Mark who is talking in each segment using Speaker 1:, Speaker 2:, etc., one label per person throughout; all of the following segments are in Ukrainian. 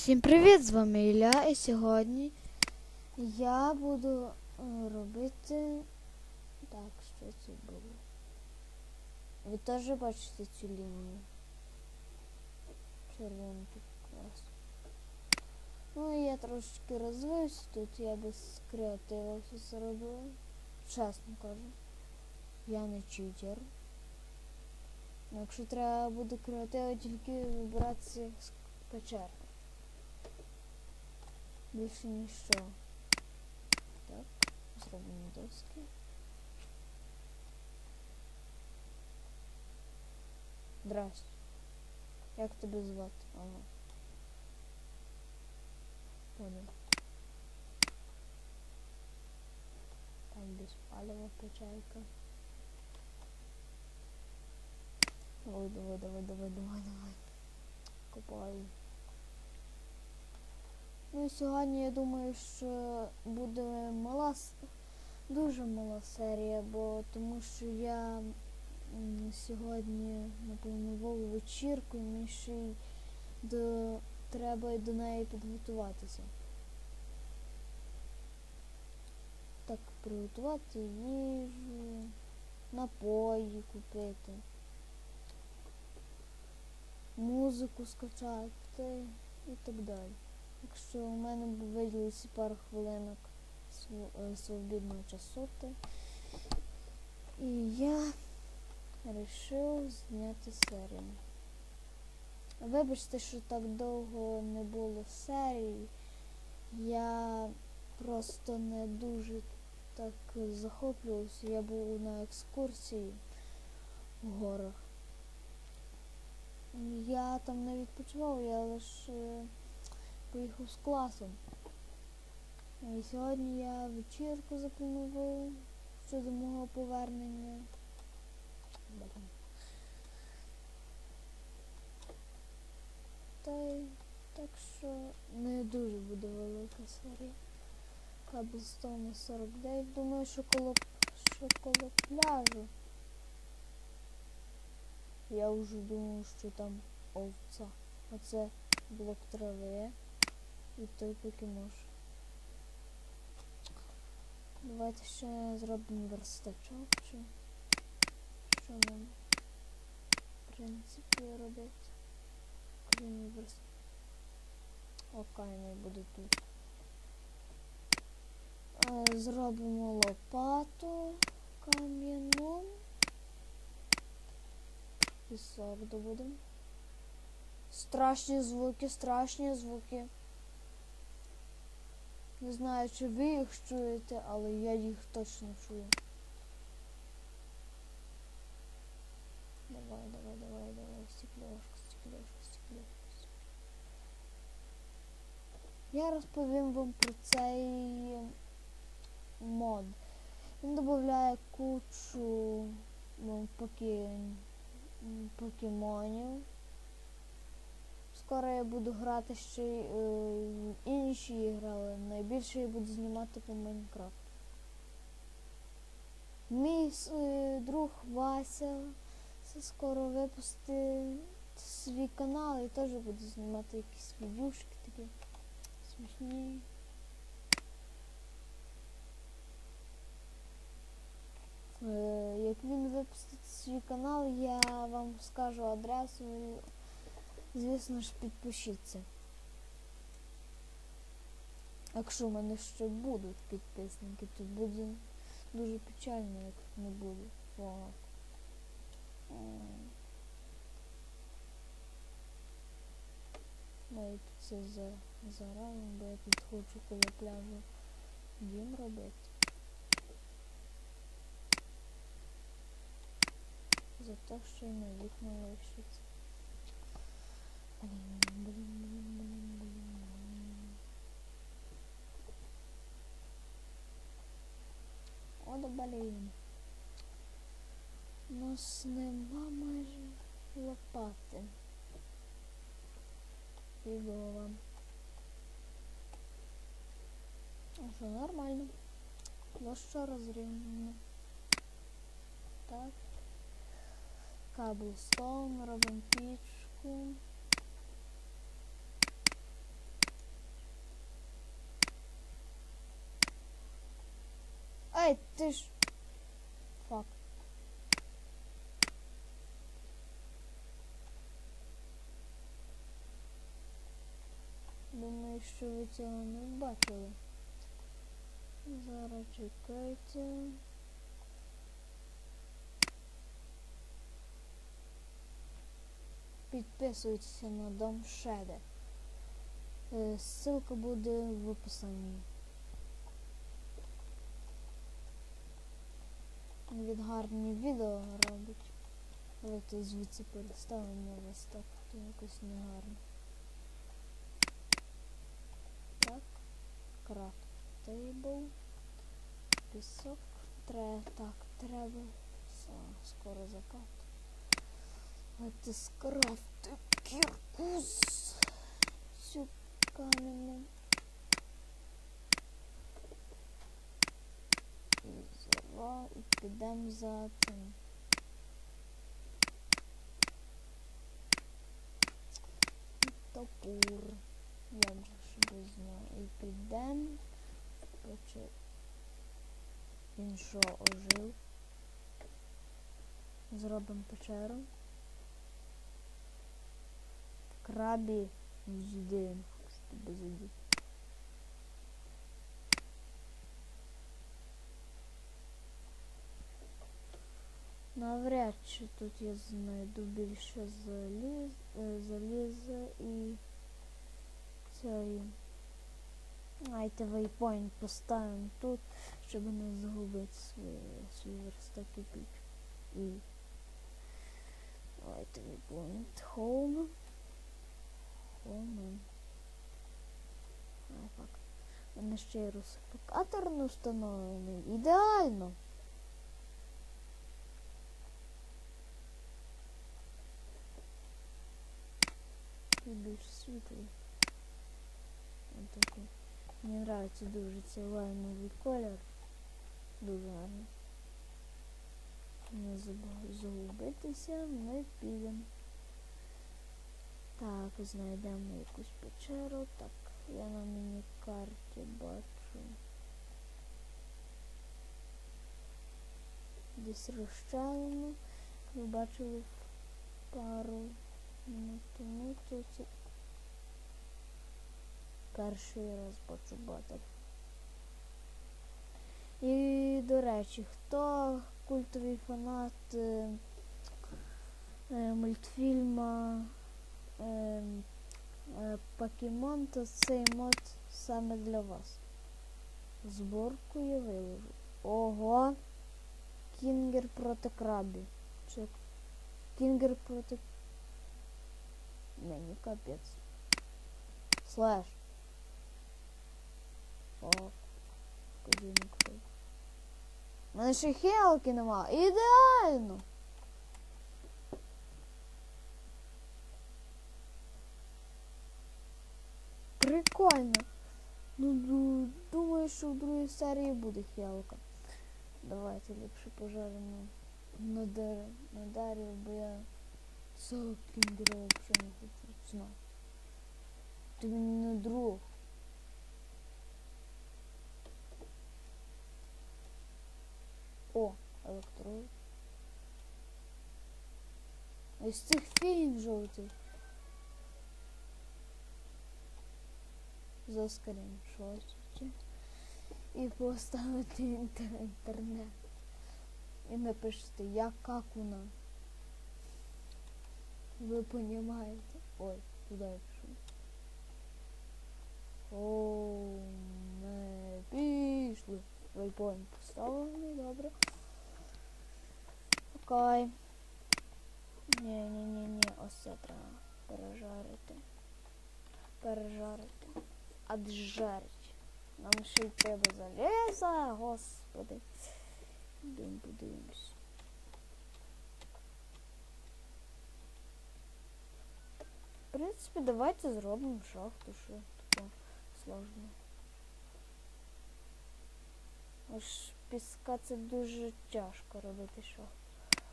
Speaker 1: Всім привіт! З вами Ілля і сьогодні я буду е, робити. Так, що це було? Ви теж бачите цю лінію? Червону тут клас. Ну я трошечки розвився тут, я без креатива все зробив. Чесно кажу. Я не читер. Якщо треба буде креатива, тільки вибиратися з печер. Більше ніщо. Так, зробимо доски. Здрасте. Як тебе звати? Ага. Понял. Там без палива печалька. Давай, давай, давай, давай, давай, давай. Копаю. Ну і сьогодні я думаю, що буде мала дуже мала серія, бо тому що я сьогодні напланував вечірку і мені ще й до треба до неї підготуватися. Так, приготувати їжу, напої купити, музику скачати і так далі. Якщо у мене б виділилося пару хвилинок е, свобідного часу, і я вирішив зняти серію. Вибачте, що так довго не було серій. Я просто не дуже так захоплювався. Я був на екскурсії в горах. Я там не відпочивав, я лише поїхав з класом. І сьогодні я вечірку запланував щодо мого повернення. Та й так що не дуже буде велика серія. Каблстоун 49. Думаю, що коло, що коло пляжу. Я вже думав, що там овця. Оце блок трави і той покемош. Давайте ще зробимо верстачок чи що нам в принципі робити. Крім верст... Окей, не буде тут. Е, Зробимо лопату кам'яну. Пісок добудемо. Страшні звуки, страшні звуки. Не знаю, чи ви їх чуєте, але я їх точно чую. Давай, давай, давай, давай, стеклешка, стеклешка, стеклешка. Я розповім вам про цей мод. Він додає кучу ну, покемонів. Скоро я буду грати ще й е, інші ігри, але найбільше я буду знімати по Майнкрафту. Мій е, друг Вася скоро випустить свій канал і теж буде знімати якісь відюшки такі смішні. Е, Як він випустить свій канал, я вам скажу адресу звісно ж, підпишіться. Якщо в мене ще будуть підписники, то буде дуже печально, як не буде. Тут це за, зарано, бо я тут хочу коло пляжу дім робити. За те, що й на вікна лишиться. Блін, блін, блін, блін, блін, блін. О, да блін. У нас нема майже лопати. Фігово. Що, нормально. Площа розрівнена. Так. Каблстоун, робимо пічку. Ай, ж. Фак. Думаю, що ви цього не бачили. Зараз чекайте. Підписуйтеся на Дом Шеде. Е, Ссылка буде в описанні. Він гарні відео робить. Давайте звідси переставимо вас так, то якось негарно. Так. Крафт тейбл. Пісок. Тре, так, треба. Все, скоро закат. Давайте скрафти кірку з цю каменну. 2 і підемо за цим. Топур. Як же ж без нього. І підемо. Короче, він що ожив. Зробимо печеру. Крабі жди. Щоб тебе зайдіть. Навряд чи тут я знайду більше заліз, е, заліза і цієї. Давайте вейпойнт поставимо тут, щоб не загубити свій, верстак і піч. І давайте вейпойнт home. Home. А, фак. У мене ще й русифікатор не встановлений. Ідеально. І більш світлий. Ось такий. Мені нравиться дуже цей лаймовий колір. Дуже гарний. Не загубитися, ми підемо. Так, знайдемо якусь печеру. Так, я на міні-карті бачу. Десь розчалено. Ви бачили пару минут то перший раз бачу батер. І, до речі, хто культовий фанат е, е, мультфільма е, е, Покемон, то цей мод саме для вас. Зборку я виложу. Ого! Кінгер проти крабі. Чи Кінгер проти... Мені капець. Слеш. О, козинок. У мене ще хелки нема. Ідеально. Прикольно. Ну, думаю, що в другій серії буде хелка. Давайте ліпше пожаримо на, дер... на дереві, бо я цього кінгера взагалі не хочу знати. Ти не друг. О, електрод. Ось цих фільм жовтий. Заскріншотити. І поставити інтернет. І напишите, я какуна. Ви понімаєте? Ой, куди я пішов? О, ми пішли. Вейпоінт поставлений, добре. Окей. Ні, ось це треба пережарити. Пережарити. Аджарить. Нам ще й треба заліза, господи. Йдемо подивимось. В принципі, давайте зробимо шахту, що таке сложно. Ось піска це дуже тяжко робити шахту.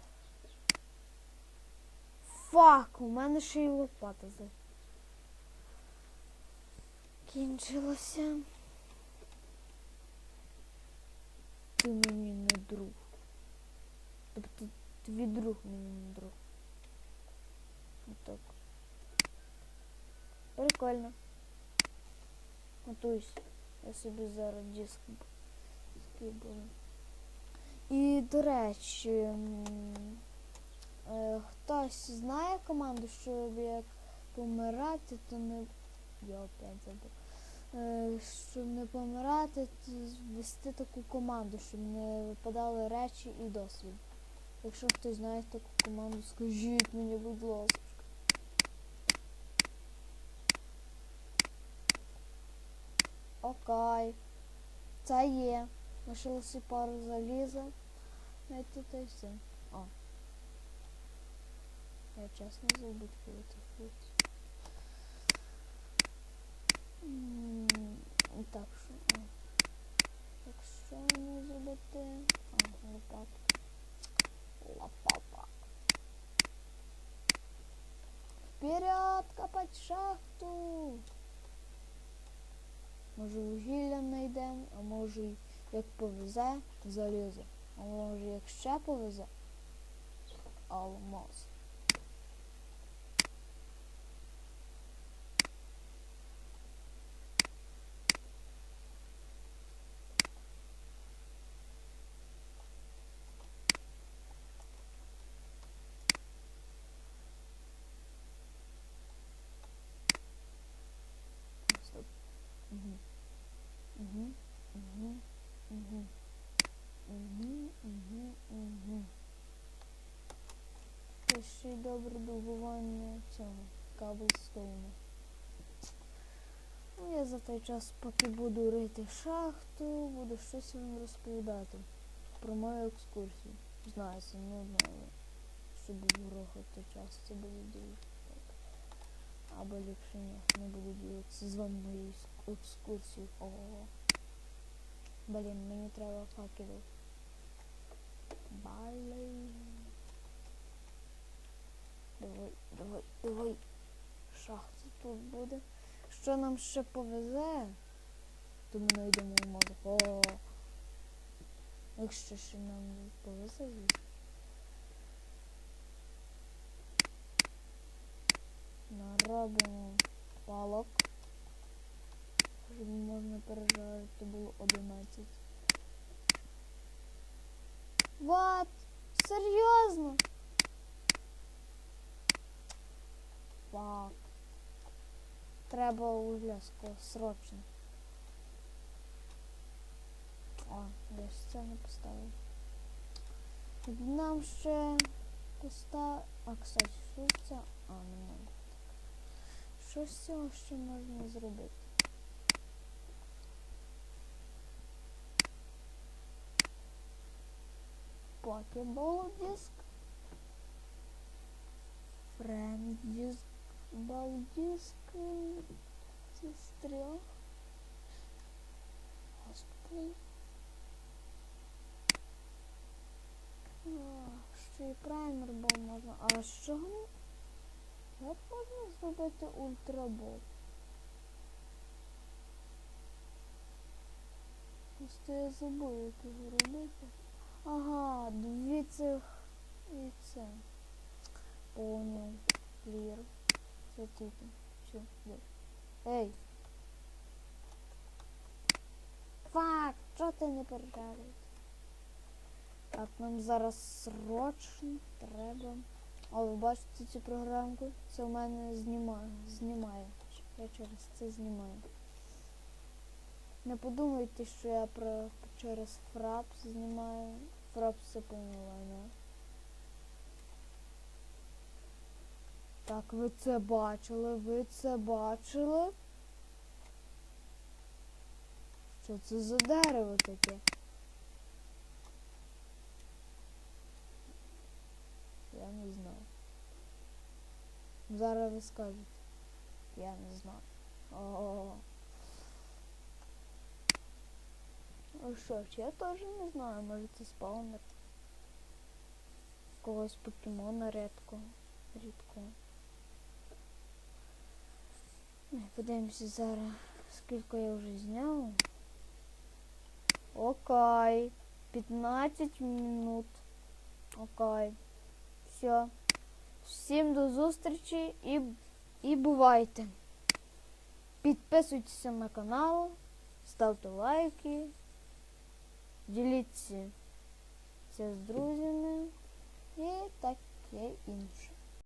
Speaker 1: Фак, у мене ще й лопата за. Кінчилося. ти мені не друг. Тобто твій друг мені не друг. Отак. Прикольно. Готуйся. Я собі зараз диск скибаю. І, до речі, е, хтось знає команду, щоб як помирати, то не. Я опять забув. Е, щоб не помирати, то ввести таку команду, щоб не випадали речі і досвід. Якщо хтось знає таку команду, скажіть мені, будь ласка. Окей. Це є. Лишилося пару заліза. Знайти та й все. О. Я чесно забув, коли це хлопці. М, Так що. О. Так що не зробити? А, лопатку. Лопата. Вперед, копать шахту! Може вугілля знайдемо, а може як повезе, залізо. А може як ще повезе, алмаз. Стоп. Угу. Угу. Ще й добре добування цього каблстоуну. Ну, я за той час, поки буду рити шахту, буду щось вам розповідати про мою екскурсію. Знаю, це нудно, але щоб врохати час, це буде дуже. Або ліпше ні, не буду ділитися з вами моєю ес- екскурсією. Ого. Блін, мені треба факелів. Блін. Давай, давай, давай. Шахта тут буде. Що нам ще повезе, то ми знайдемо алмази. О. Якщо ще нам повезе. Наробимо палок. Можна пережарити було 11. What? Серйозно? Фак. Треба вугля ско- срочно. О, я ж це не поставив. Нам ще постав... А, кстати, що цього? А, не можна. Що з цього ще можна зробити? Покебол диск. Френд диск. Балдиск. Це з трьох. Господи. Ще і праймер бол можна. А чого? Як можна зробити ультрабол? Просто я забув, як його робити. Ага, дві цих і це. Понял. Це тут. Все, де. Ей! Фак, що ти не пережарюєш? Так, нам зараз срочно треба. О, ви бачите цю програмку? Це в мене знімає. знімає. Я через це знімаю. Не подумайте, що я про через фрапс знімаю. Поняла, не? Так, ви це бачили, ви це бачили? Що це за дерево таке? Я не знаю. Зараз ви скажете. Я не знаю. О. Ну що ж, я теж не знаю, може це спаунер. Когось покемона рідко. Рідко. Подивимося зараз, скільки я вже зняв. Окей. 15 минут. Окей. Все. Всім до зустрічі і, і бувайте. Підписуйтеся на канал, ставте лайки, діліться з друзями і таке інше.